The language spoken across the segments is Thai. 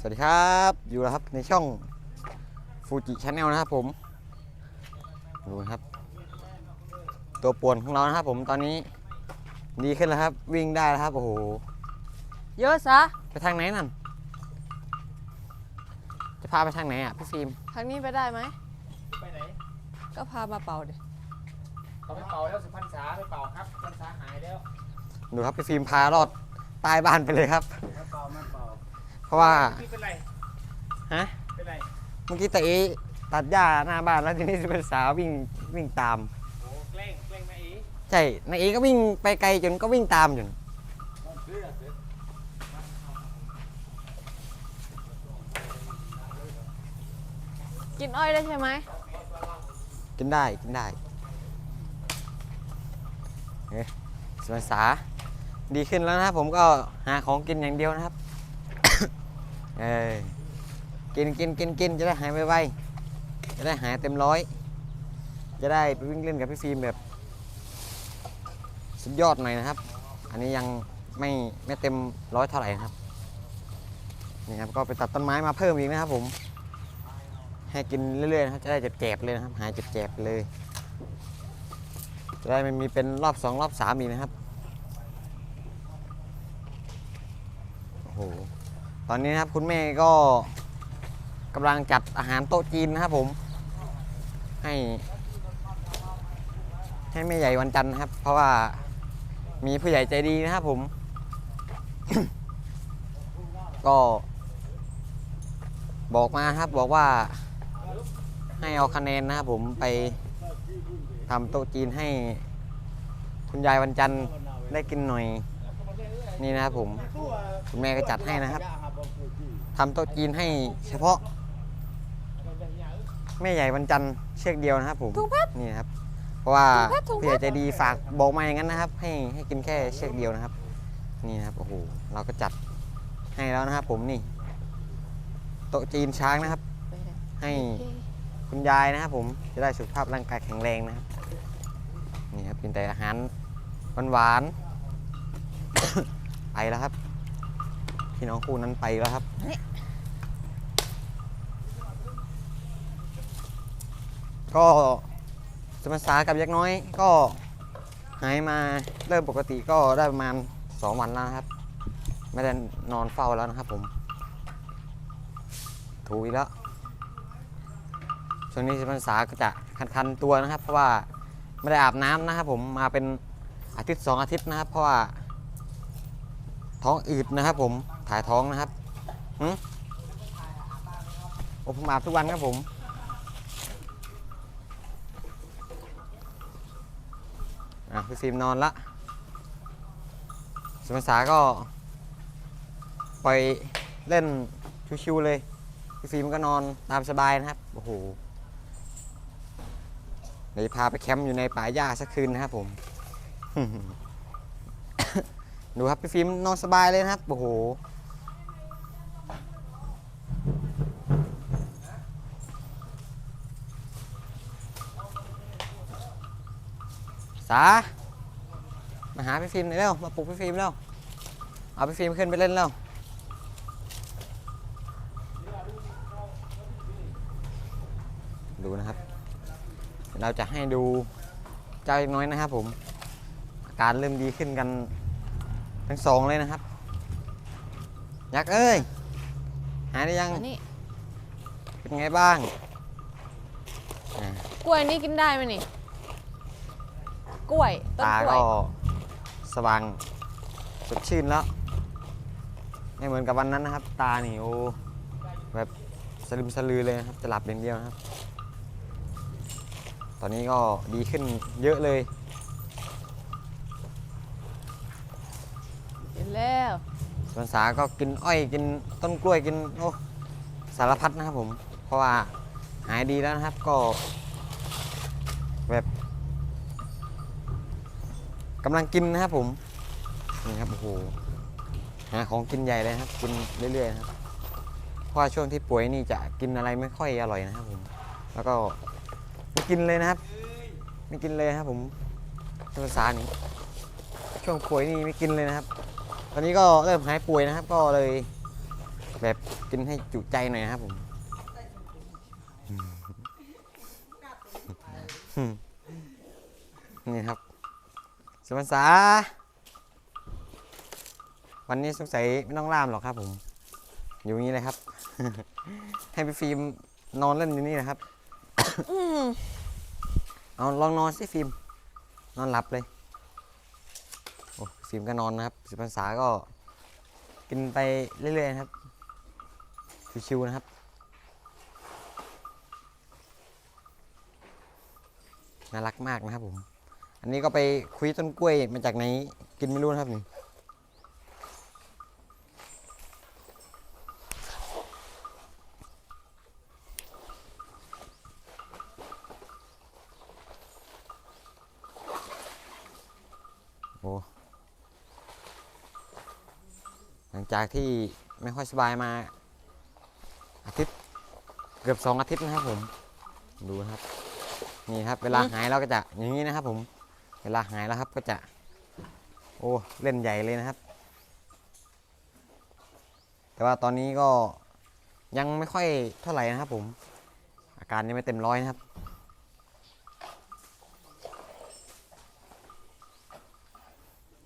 สวัสดีครับ อยู่แล้วครับในช่องฟูจิชาแนลนะครับผมดูนะครับ ตัวป่วนของเรานะครับผมตอนนี้ ดีขึ้นแล้วครับ วิ่งได้แล้วครับ โอ้โห เยอะซะไปทางไหนนั่น จะพาไปทางไหนอะพี่ฟิล์มทางนี้ไปได้ไหม ไปไหนก็พามาเป่าดิเขาไปเป่าแล้วสุพรรณษาไปเป่าครับพรรษาหายแล้วดูครับพี่ฟิล์มพารอดใต้บ้านไปเลยครับ มาเป่ามาเป่า เพราะว่าพี่เป็นไรฮะเป็นไรเมื่อกี้ตะเอตัดหญ้าหน้าบ้านแล้วทีนี้จะเป็นสาววิ่งวิ่งตามโอ้แกล้งแกล้งนายอีใช่นายเอก็วิ่งไปไกลจนก็วิ่งตามจนเสื้อเสื้อกินอ้อยได้ใช่ไหมกินได้กินได้เฮ้ยสมสาดีขึ้นแล้วนะครับผมก็หาของกินอย่างเดียวนะครับ เออกินกินกินกินจะได้หายไวๆจะได้หายเต็มร้อย จะได้ไปวิ่งเล่นกับพี่ฟิล์มแบบ สุดยอดหน่อยนะครับ อันนี้ยังไม่ไม่เต็มร้อยเท่าไหร่นะครับนี่ครับก็ไปตัดต้นไม้มาเพิ่มอีกนะครับ ผม ให้กินเรื่อยๆนะครับจะได้เจ็บๆเลยนะครับ หายเจ็บๆเลยจะได้ไม่มีเป็นรอบสองรอบสามอีกนะครับ โอ้โห ตอนนี้นะครับคุณแม่ก็กำลังจัดอาหารโต๊ะจีนนะครับผม ให้ ให้แม่ใหญ่วันจันทร์นะครับ เพราะว่ามีผู้ใหญ่ใจดีนะครับผม ก็ บอกมาครับบอกว่า ให้เอาคะแนนนะครับผมไปทำโต๊ะจีนให้ คุณยายวันจันทร์ได้กินหน่อย นี่นะครับผม คุณแม่ก็จัดให้นะครับ ทำโต๊ะจีนให้เฉพาะ แม่ใหญ่วันจันทร์เชือกเดียวนะครับผมถุงเพชรนี่นะครับ เพราะว่าถุงเพชรถุงเพชรผู้ใหญ่ใจดีฝากบอกมาอย่างนั้นนะครับ ให้ให้กินแค่เชือกเดียวนะครับ นี่นะครับโอ้โหเราก็จัดให้แล้วนะครับ ผมนี่โต๊ะจีนช้างนะครับ ให้คุณยายนะครับ ผมจะได้สุขภาพร่างกายแข็งแรงนะครับนี่ครับกินแต่อาหารหวานๆไปแล้วครับ พี่น้องคู่นั้นไปแล้วครับ ก็สมสากับยักษ์น้อยก็หายมาเริ่มปกติก็ได้ประมาณ 2 วันแล้วนะครับ ไม่ได้นอนเฝ้าแล้วนะครับผม ถูกอีกแล้วช่วงนี้สิพรรษาก็จะคันๆตัวนะครับ เพราะว่าไม่ได้อาบน้ำนะครับ ผมมาเป็นอาทิตย์สองอาทิตย์นะครับ เพราะว่าท้องอืดนะครับผม ถ่ายท้องนะครับหึโอ้ผมอาบทุกวันครับผม อะพี่ฟิล์มนอนละสิพรรษาก็ไปเล่นชิวๆเลย พี่ฟิล์มก็นอนตามสบายนะครับ โอ้โหเดี๋ยวพาไปแคมป์อยู่ในป่าหญ้าสักคืนนะครับผม ดูครับพี่ฟิล์มนอนสบายเลยนะครับ โอ้โห สา มาหาพี่ฟิล์มหน่อยเร็ว มาปลุกพี่ฟิล์มเร็ว เอาพี่ฟิล์มขึ้นไปเล่นเร็ว ดูนะครับ เราจะให้ดูเจ้าเล็กน้อยนะครับผม อาการเริ่มดีขึ้นกันทั้งสองเลยนะครับ ยักษ์เอ้ย หายได้ยัง อันนี้เป็นไงบ้างอ่ากล้วยนี่กินได้ไหมนี่ กล้วยต้นตากล้วย ก็สว่างสดชื่นแล้วไม่เหมือนกับวันนั้นนะครับ ตานี่โอ้แบบสลึมสลือเลยนะครับ จะหลับอย่างเดียวนะครับ ตอนนี้ก็ดีขึ้นเยอะเลยกินแล้ว สวนสาก็กินอ้อยกินต้นกล้วยกินโอ้สารพัดนะครับผม เพราะว่าหายดีแล้วนะครับก็ แบบ กำลังกินนะครับผมนี่ครับโอ้โหหาของกินใหญ่เลยครับ กินเรื่อยๆครับเพราะช่วงที่ป่วยนี่จะกินอะไรไม่ค่อยอร่อยนะครับผมแล้วก็ไม่กินเลยนะครับ ไม่กินเลยครับ ผมสวนสานี่ช่วงป่วยนี่ไม่กินเลยนะครับ ตอนนี้ก็เริ่มหายป่วยนะครับ ก็เลยแบบกินให้จุใจหน่อยนะครับผมนี่ครับ สุพรรษาวันนี้สงสัยไม่ต้องล่ามหรอกครับผม อยู่อย่างนี้เลยครับ ให้พี่ฟิล์มนอนเล่นอยู่นี่นะครับ เอาลองนอนสิฟิล์ม นอนหลับเลย โอ้ฟิล์มก็นอนนะครับสิบพรรษาก็กินไปเรื่อยๆนะครับ ชิวๆนะครับ น่ารักมากนะครับผม อันนี้ก็ไปคุยต้นกล้วยมาจากไหนกินไม่รู้นะครับนี่โอ้หลังจากที่ไม่ค่อยสบายมาอาทิตย์เกือบสองอาทิตย์นะครับผม ดูนะครับ นี่ครับ เวลาหายเราก็จะอย่างนี้นะครับผม เวลาหายแล้วครับก็จะ โอ้เล่นใหญ่เลยนะครับ แต่ว่าตอนนี้ก็ยังไม่ค่อยเท่าไหร่นะครับผม อาการยังไม่เต็มร้อยนะครับ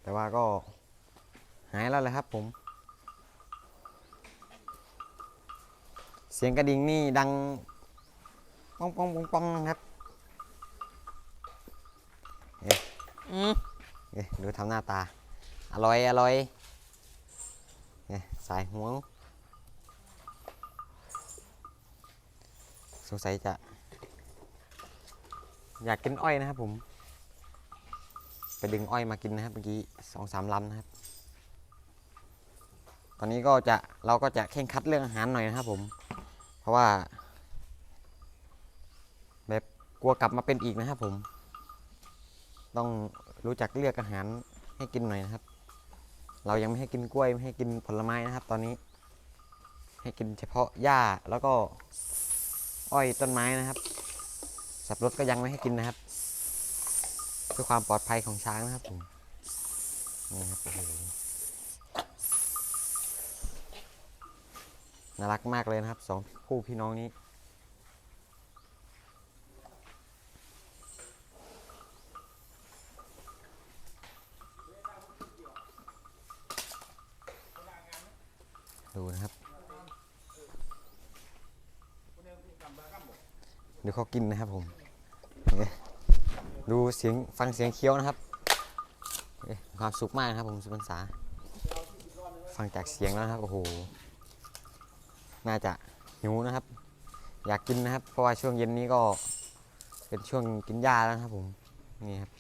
แต่ว่าก็หายแล้วเลยครับผม เสียงกระดิ่งนี่ดังป้องป้องป้องป้องนะครับ อืมเอ๊ะดูทำหน้าตา อร่อย อร่อยนี่สายห่วง สงสัยจะ อยากกินอ้อยนะครับผม ไปดึงอ้อยมากินนะครับเมื่อกี้สองสามลำนะครับ ตอนนี้ก็จะเราก็จะเข่งคัดเรื่องอาหารหน่อยนะครับผม เพราะว่า แบบกลัวกลับมาเป็นอีกนะครับผม ต้องรู้จักเลือกอาหารให้กินหน่อยนะครับ เรายังไม่ให้กินกล้วยไม่ให้กินผลไม้นะครับ ตอนนี้ ให้กินเฉพาะหญ้าแล้วก็อ้อยต้นไม้นะครับ สับรดก็ยังไม่ให้กินนะครับ เพื่อความปลอดภัยของช้างนะครับผมนี่ครับโอ้โหน่ารักมากเลยนะครับสองคู่พี่น้องนี้ ดูนะครับ เดี๋ยวเขากินนะครับผมเนี่ยดูเสียงฟังเสียงเคี้ยวนะครับเนี่ยมีความสุขมากนะครับผมสุพรรษา ฟังจากเสียงแล้วนะครับ โอ้โห น่าจะหิวนะครับ อยากกินนะครับ เพราะว่าช่วงเย็นนี้ก็เป็นช่วงกินหญ้าแล้วนะครับผม นี่ครับ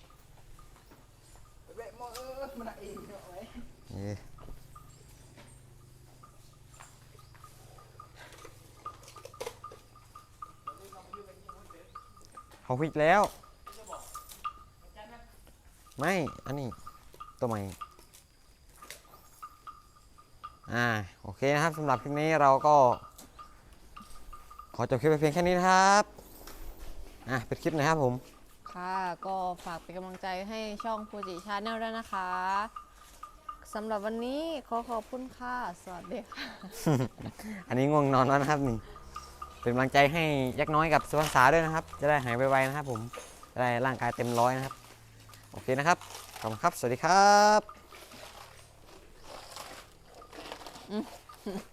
นี่ เขาพิกแล้ว ไม่ อันนี้ ตัวใหม่ อ่า โอเคนะครับสำหรับคลิปนี้เราก็ ขอจบคลิปไปเพียงแค่นี้นะครับ อะเป็นคลิปนะครับผม ค่ะก็ฝากเป็นกำลังใจให้ช่องฟูจิชาแนลด้วยนะคะสำหรับวันนี้ขอขอบคุณค่ะ สวัสดีค่ะ อันนี้ง่วงนอนแล้วนะครับนี่ เป็นกำลังใจให้ยักษ์น้อยกับสุภาษาด้วยนะครับ จะได้หายไวๆนะครับผมจะได้ร่างกายเต็มร้อยนะครับ โอเคนะครับ ขอบคุณครับ สวัสดีครับ